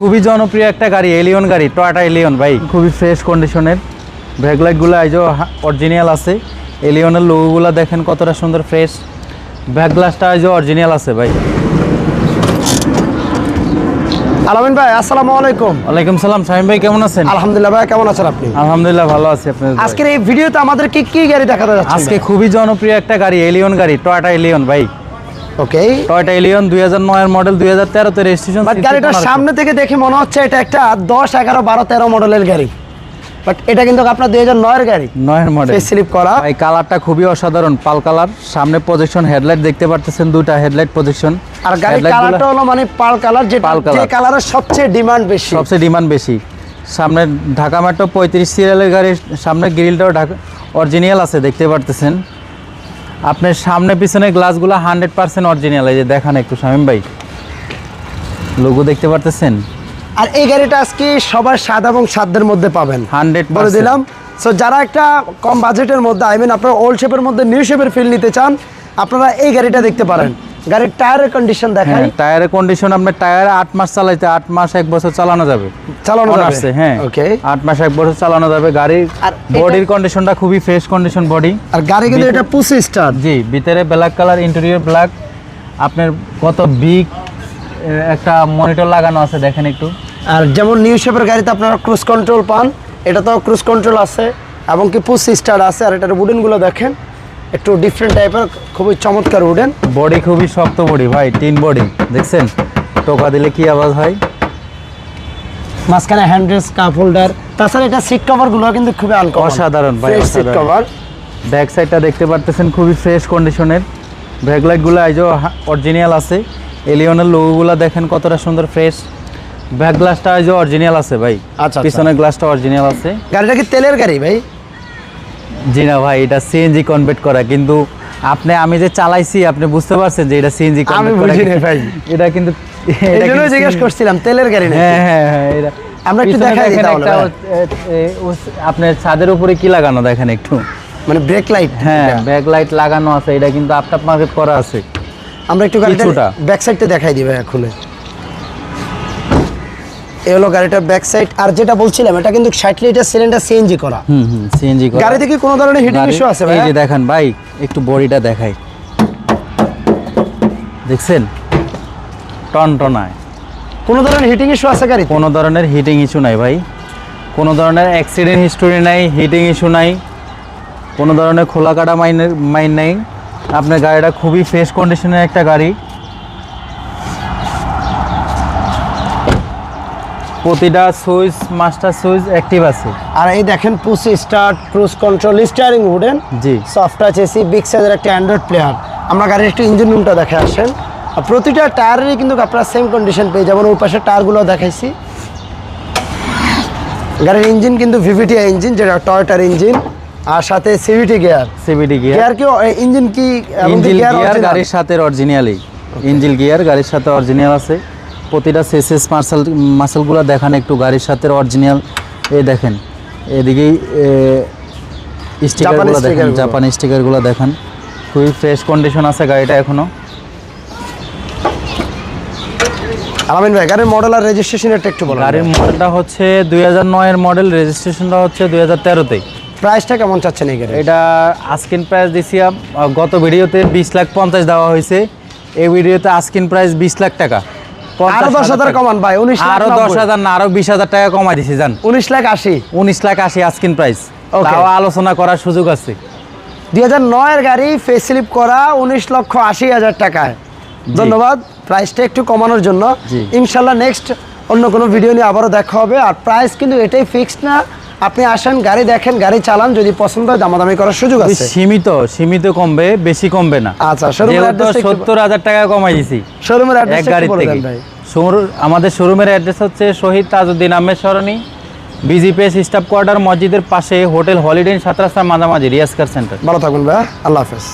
খুবই জনপ্রিয় একটা গাড়ি এলিয়ন গাড়ি টয়টা এলিয়ন ভাই। খুবই ফ্রেশ কন্ডিশনের ব্যাকলাইটগুলো আইজো অরিজিনাল আছে। এলিয়নের লোগোগুলো দেখেন কতটা সুন্দর ফ্রেশ ব্যাক গ্লাসটা আইজো অরিজিনাল আছে ভাই। আলামিন ভাই আসসালামু আলাইকুম। ওয়ালাইকুম সালাম। শাহিম ভাই কেমন আছেন? আলহামদুলিল্লাহ ভাই কেমন আছেন আপনি? আলহামদুলিল্লাহ ভালো আছি আপনি আজকের এই ভিডিওতে আমাদের কি কি গাড়ি দেখাতে যাচ্ছে? আজকে খুবই জনপ্রিয় একটা গাড়ি এলিয়ন গাড়ি টয়টা এলিয়ন ভাই। ওকে টয়টা এলিয়ন দুই হাজার মডেল দুই হাজার তেরোতে রেজিস্ট্রেশন বাট গাড়িটার সামনে থেকে দেখে মনে হচ্ছে এটা একটা দশ এগারো বারো তেরো মডেলের গাড়ি। বাট এটা কিন্তু আপনার দুই হাজার নয়ের গাড়ি। নয়ের মডেল স্লিপ করা। ভাই কালারটা খুবই অসাধারণ পাল কালার সামনে প্রজেকশন হেডলাইট দেখতে পারতেছেন দুইটা হেডলাইট প্রজেকশন আর গাড়ির কালারটা হলো মানে পাল কালার যে পাল যে কালারের সবচেয়ে ডিমান্ড বেশি। সবচেয়ে ডিমান্ড বেশি। সামনে ঢাকা মেট্রো পঁয়ত্রিশ সিরিয়ালের গাড়ির সামনে গ্রিলটাও ঢাকা অরিজিনাল আছে দেখতে পারতেছেন। আপনার সামনে পিছনে গ্লাসগুলো হান্ড্রেড পার্সেন্ট অরিজিনাল এই যে দেখান একটু শামিম ভাই। লোগো দেখতে পারতেছেন? আর এই গাড়িটা আজকে সবার স্বাদ এবং সাধ্যের মধ্যে পাবেন। হান্ড্রেড বলে দিলাম। সো যারা একটা কম বাজেটের মধ্যে আই মিন আপনারা ওল্ড শেপের মধ্যে নিউ শেপের ফিল নিতে চান আপনারা এই গাড়িটা দেখতে পারেন। গাড়ির টায়ারের কন্ডিশন দেখাই। হ্যাঁ টায়ারের কন্ডিশন আপনার টায়ারে আট মাস চালাইতে আট মাস এক বছর চালানো যাবে। চালানো যাবে? হ্যাঁ। ওকে আট মাস এক বছর চালানো যাবে। গাড়ির বডির কন্ডিশনটা খুবই ফ্রেশ কন্ডিশন বডি আর গাড়ি কিন্তু এটা পুসি স্টার জি ভিতরে ব্ল্যাক কালার ইন্টেরিয়র ব্ল্যাক আপনার কত বিগ একটা মনিটর লাগানো আছে দেখেন একটু। আর যেমন নিউ শেপের গাড়িতে আপনারা ক্রুজ কন্ট্রোল পান এটা তো ক্রুজ কন্ট্রোল আছে এবং কি পুসি স্টার আছে আর এটার উডেনগুলো দেখেন। একটু ডিফারেন্ট টাইপের খুবই চমৎকার উডেন বডি খুবই শক্ত বডি ভাই টিন বডি দেখছেন? টোকা দিলে কি আওয়াজ হয়? মাঝখানে হ্যান্ড্রেস কাপ হোল্ডার তাছাড়া এটা সিট কভারগুলো কিন্তু খুবই আনকমন অসাধারণ ভাই, সিট কভার ব্যাক সাইডটা দেখতে পারতেছেন খুবই ফ্রেশ কন্ডিশনের ব্যাকলাইটগুলো আইজো অরিজিনাল আছে। এলিয়নের লোগো লোগোগুলো দেখেন কতটা সুন্দর ফ্রেশ ব্যাক গ্লাসটা আইজো অরিজিনাল আছে ভাই। আচ্ছা। পিছনের গ্লাসটা অরিজিনাল আছে। গাড়িটা কি তেলের গাড়ি ভাই? জি না ভাই এটা সিএনজি কনভার্ট করা কিন্তু আপনি আমি যে চালাইছি আপনি বুঝতে পারছেন যে এটা সিএনজি আমি বুঝি নাই ভাই। এটা কিন্তু এই এটা জন্য কিন্তু জিজ্ঞেস করছিলাম তেলের গাড়ি নাকি? হ্যাঁ হ্যাঁ হ্যাঁ এটা আমরা একটু দেখাই দিই তাহলে আপনার ছাদের উপরে কি লাগানো দেখেন একটু মানে ব্রেক লাইট হ্যাঁ ব্যাক লাইট লাগানো আছে এটা কিন্তু আফটার মার্কেট করা আছে আমরা একটু গাড়িটা। ব্যাক সাইডটা দেখাই দিই ভাই খুলে এই হলো গাড়িটার ব্যাক সাইড আর যেটা বলছিলাম এটা কিন্তু ষাট লিটার সিলিন্ডার সিএনজি করা। হুম হুম সিএনজি করা। গাড়িতে কি কোনো ধরনের হিটিং ইস্যু আছে ভাই এই যে দেখেন ভাই একটু বডিটা দেখাই। দেখছেন? টন টনায় কোনো ধরনের হিটিং ইস্যু আছে গাড়িতে? কোনো ধরনের হিটিং ইস্যু নাই ভাই। কোনো ধরনের অ্যাক্সিডেন্ট হিস্টোরি নাই হিটিং ইস্যু নাই। কোনো ধরনের খোলা কাটা মাইনের মাইন নাই। আপনার গাড়িটা খুবই ফ্রেশ কন্ডিশনের একটা গাড়ি। প্রতিটা সুইচ মাস্টার সুইচ অ্যাক্টিভ আছে। আর এই দেখেন push start cruise control steering wooden জি। সফট টাচ এসি বিগ সাইজের একটা অ্যান্ড্রয়েড প্লেয়ার আমরা গাড়ির একটু ইঞ্জিন রুমটা দেখে আসেন। আর প্রতিটা টায়ারেরই কিন্তু আপনারা সেম কন্ডিশন পেয়ে যাবেন। ওই পাশে টায়ারগুলো দেখাইছি। গাড়ির ইঞ্জিন কিন্তু ভিভিটি ইঞ্জিন যেটা টয়টার ইঞ্জিন আর সাথে CVT gear CVT gear gear কি ইঞ্জিন কি গিয়ার গিয়ার গাড়ির সাথে অরিজিনালি ইঞ্জিন গিয়ার গাড়ির সাথে অরিজিনাল আছে। প্রতিটা সেসেস মার্শাল মাসেলগুলো দেখান একটু গাড়ির সাথে অরিজিনাল এ দেখেন এদিকেই স্টিকারগুলো দেখেন। জাপানি স্টিকারগুলো দেখান। খুবই ফ্রেশ কন্ডিশন আছে গাড়িটা এখনও। আলামিন ভাই গাড়ির মডেল আর রেজিস্ট্রেশনটা একটু বলুন। গাড়ির মডেলটা হচ্ছে দুই হাজার নয়ের মডেল রেজিস্ট্রেশনটা হচ্ছে দুই হাজার তেরোতেই। প্রাইসটা কেমন চাচ্ছেন এই গাড়ি এটা আস্কিন প্রাইস দিছি গত ভিডিওতে বিশ লাখ পঞ্চাশ দেওয়া হয়েছে। এই ভিডিওতে আস্কিন প্রাইস বিশ লাখ টাকা। আরও দশ হাজার কমান ভাই উনিশ আরও দশ হাজার না আরও বিশ হাজার টাকা কমাই দিছি জান। উনিশ লাখ আশি। উনিশ লাখ আশি আস্কিন প্রাইস তাও আলোচনা করার সুযোগ আছে। দুই হাজার নয়ের গাড়ি ফেসলিপ করা উনিশ লক্ষ আশি হাজার টাকায়। ধন্যবাদ। প্রাইসটা একটু কমানোর জন্য। ইনশাল্লাহ নেক্সট অন্য কোনো ভিডিও নিয়ে আবারও দেখা হবে। আর প্রাইস কিন্তু এটাই ফিক্সড না। আপনি আসেন গাড়ি দেখেন গাড়ি চালান যদি পছন্দ হয় দামাদামি করার সুযোগ আছে। সীমিত সীমিত কমবে বেশি কমবে না। আচ্ছা, সত্তর হাজার টাকা কমাই দিছি। শোরুমের এক গাড়ি থেকে। আমাদের শোরুমের অ্যাড্রেস হচ্ছে Shahid Tajuddin Ahmed Sarani BGPS staff quarter মসজিদের পাশে হোটেল হলিডে সাত রাস্তার মাঝামাঝি রিয়াজকার সেন্টার। ভালো থাকুন ভাই আল্লাহ হাফেজ।